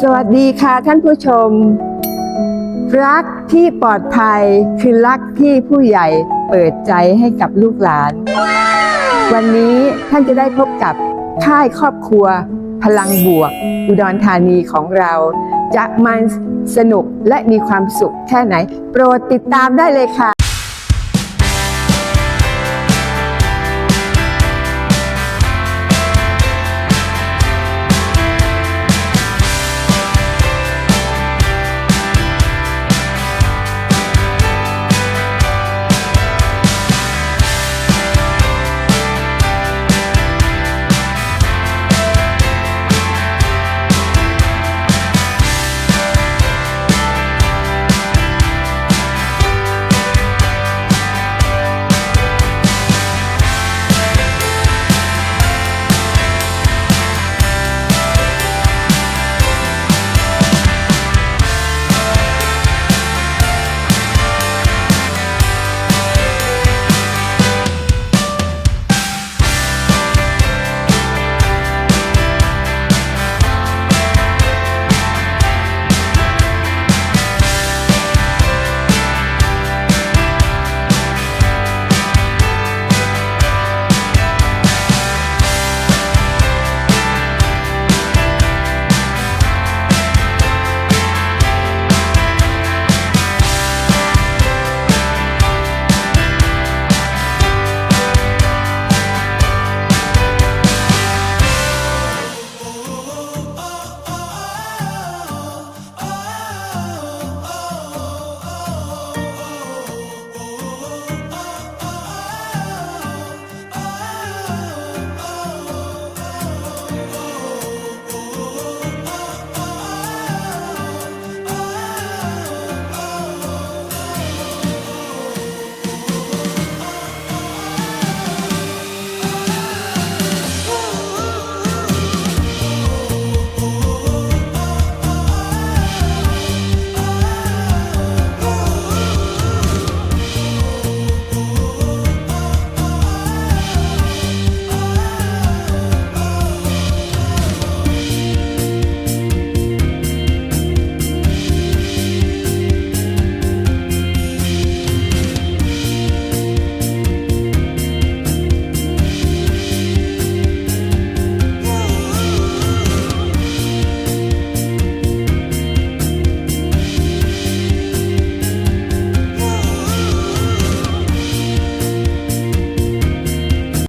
สวัสดีค่ะท่านผู้ชม รักที่ปลอดภัยคือรักที่ผู้ใหญ่เปิดใจให้กับลูกหลาน วันนี้ท่านจะได้พบกับค่ายครอบครัว พลังบวก อุดรธานีของเรา จะมันสนุกและมีความสุขแค่ไหน โปรดติดตามได้เลยค่ะ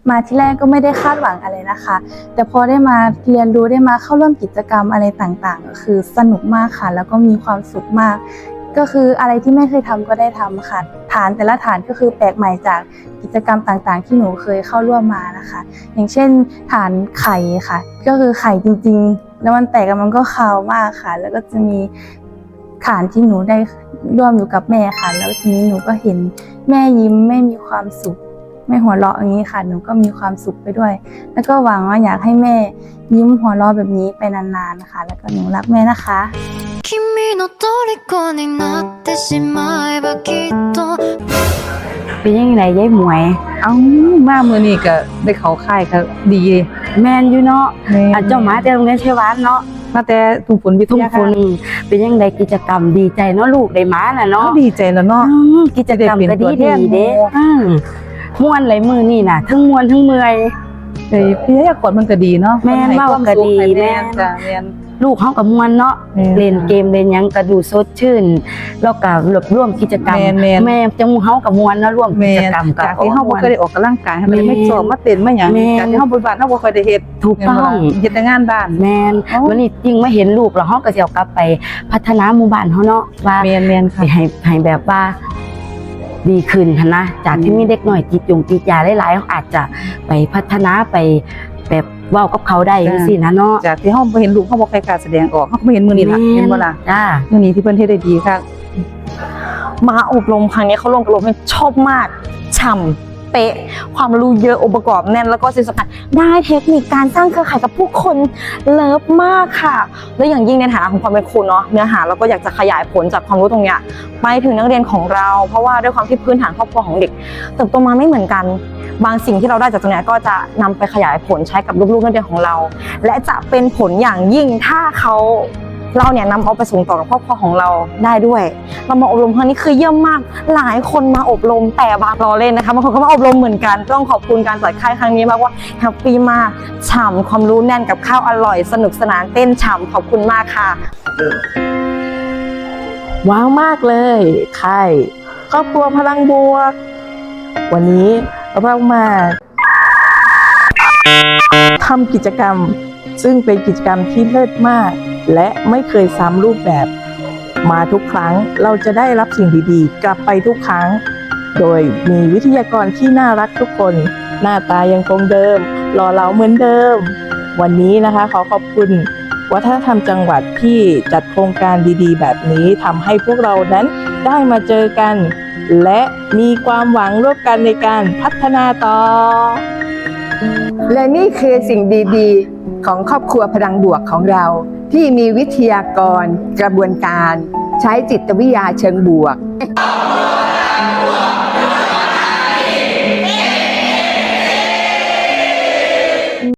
มาที่แรกก็ไม่ได้คาดหวังอะไรนะคะ แต่พอได้มาเรียนรู้ได้มาเข้าร่วมกิจกรรมอะไรต่างๆ ก็คือสนุกมากค่ะ แล้วก็มีความสุขมาก ก็คืออะไรที่ไม่เคยทำก็ได้ทำค่ะ ฐานแต่ละฐานก็คือแปลกใหม่จากกิจกรรมต่างๆ ที่หนูเคยเข้าร่วมมานะคะ อย่างเช่น ฐานไข่ค่ะ ก็คือไข่จริงๆ แล้วมันแตกมันก็คาวมากค่ะ แล้วก็จะมีฐานที่หนูได้ร่วมอยู่กับแม่ค่ะ แล้วทีนี้หนูก็เห็นแม่ยิ้มแม่มีความสุข ไม่หัวเราะอย่างนี้ค่ะ หนูก็มีความสุขไปด้วย แล้วก็หวังว่าอยากให้แม่ยิ้มหัวเราะแบบนี้ไปนานๆนะคะ แล้วก็หนูรักแม่นะคะ 君の虜になってしまえばきっと เป็นยังไงยายหมวย เอ้ามามือนี่ก็ได้เขาค่ายก็ดี แม่นอยู่เนาะ แม่ อาเจ้ามาแต่โรงเรียนชัยวานเนาะ มาแต่ทุ่งฝนวิท ทุ่ง ยา ฝนเป็นยังไงกิจกรรมดีใจเนาะลูกได้มาน่ะ เนาะ เนาะ ดีใจแล้วเนาะ อืมกิจกรรมก็ดีดีเด้อื มม่วนหลายมือนี่น่ะทั้งม่วนทั้งเมื่อยเอ้ยพิทยากรมันก็ดีเนาะแม่นให้เว้าความก็สุขดีให้แม่แม่น นจ้ะแม่น ลูกเฮาก็ม่วนเนาะแม่เล่นเกมเล่นหยังก็ดูสดชื่น แล้วก็รวบรวมกิจกรรมแม่นแม่น แม่จังเฮาก็ม่วนเนาะร่วมกิแม่จนกรรมก็จากที่เฮาบ่เคยได้ออกกำลังกายให้มันแม่นไม่สอบมาเต้นมาหยังแม่น จากที่เฮาบ่บ้านเฮาบ่ค่อยได้เฮ็ดถูกต้อง เฮ็ดแต่งานบ้าน แม่นเอ้าวันนี้จริงมาเห็นลูกแล้วเฮาก็สิเอากลับไปพัฒนาหมู่บ้านเฮาเนาะว่าแม่นแม่นค่ะสิให้ให้แบบว่า ดีขึ้นหั้นนะจากที่มีเด็กหน่อยติดยงติดยาหลายๆเขาอาจจะไปพัฒนาไปแบบเว้ากับเขาได้จังซี่นะเนาะจากที่เฮาบ่เห็นลูกเฮาบ่ค่อยกล้าแสดงออกเฮาก็บ่เห็นมื้อนี้ล่ะเห็นบ่ล่ะจ้ามื้อนี้ที่เพิ่นเฮ็ดได้ดีค่ะมาอบรมครั้งนี้เขาลงกับรมให้ชอบมากฉ่ำ เป๊ะ ความรู้เยอะองค์ประกอบแน่นแล้วก็สิ่งสำคัญได้เทคนิคการสร้างเครือข่ายกับผู้คนเลิฟมากค่ะ และอย่างยิ่งในฐานะของความเป็นครูเนาะเนื้อหาเราก็อยากจะขยายผลจากความรู้ตรงเนี้ยไปถึงนักเรียนของเรา เพราะว่าด้วยความที่พื้นฐานครอบครัวของเด็กเติบโตมาไม่เหมือนกัน บางสิ่งที่เราได้จากตรงเนี้ยก็จะนำไปขยายผลใช้กับลูกๆนักเรียนของเรา และจะเป็นผลอย่างยิ่งถ้าเขา เราเนี่ยนำเอาไปส่งต่อกับครอบครัวของเราได้ด้วย เรามาอบรมครั้งนี้คือเยี่ยมมาก หลายคนมาอบรมแต่บางรอเล่นนะคะบางคนก็มาอบรมเหมือนกันต้องขอบคุณการจัดค่ายครั้งนี้มากว่าแฮปปี้มากฉ่ำความรู้แน่นกับข้าวอร่อย สนุกสนานเต้นฉ่ำขอบคุณมากค่ะ ว้าวมากเลยค่ายครอบครัวพลังบวก วันนี้เรามาทำกิจกรรม ซึ่งเป็นกิจกรรมที่เลิศมาก และไม่เคยซ้ำรูปแบบ มาทุกครั้งเราจะได้รับสิ่งดีๆ กลับไปทุกครั้ง โดยมีวิทยากรที่น่ารักทุกคน หน้าตายังคงเดิมหล่อเหลาเหมือนเดิม วันนี้นะคะขอขอบคุณวัฒนธรรมจังหวัดที่จัดโครงการดีๆ แบบนี้ทำให้พวกเรานั้นได้มาเจอกัน และมีความหวังร่วมกันในการพัฒนาต่อ และนี่คือสิ่งดี ๆ ของครอบครัวพลังบวกของเรา ที่มีวิทยากรกระบวนการ ใช้จิตวิทยาเชิงบวก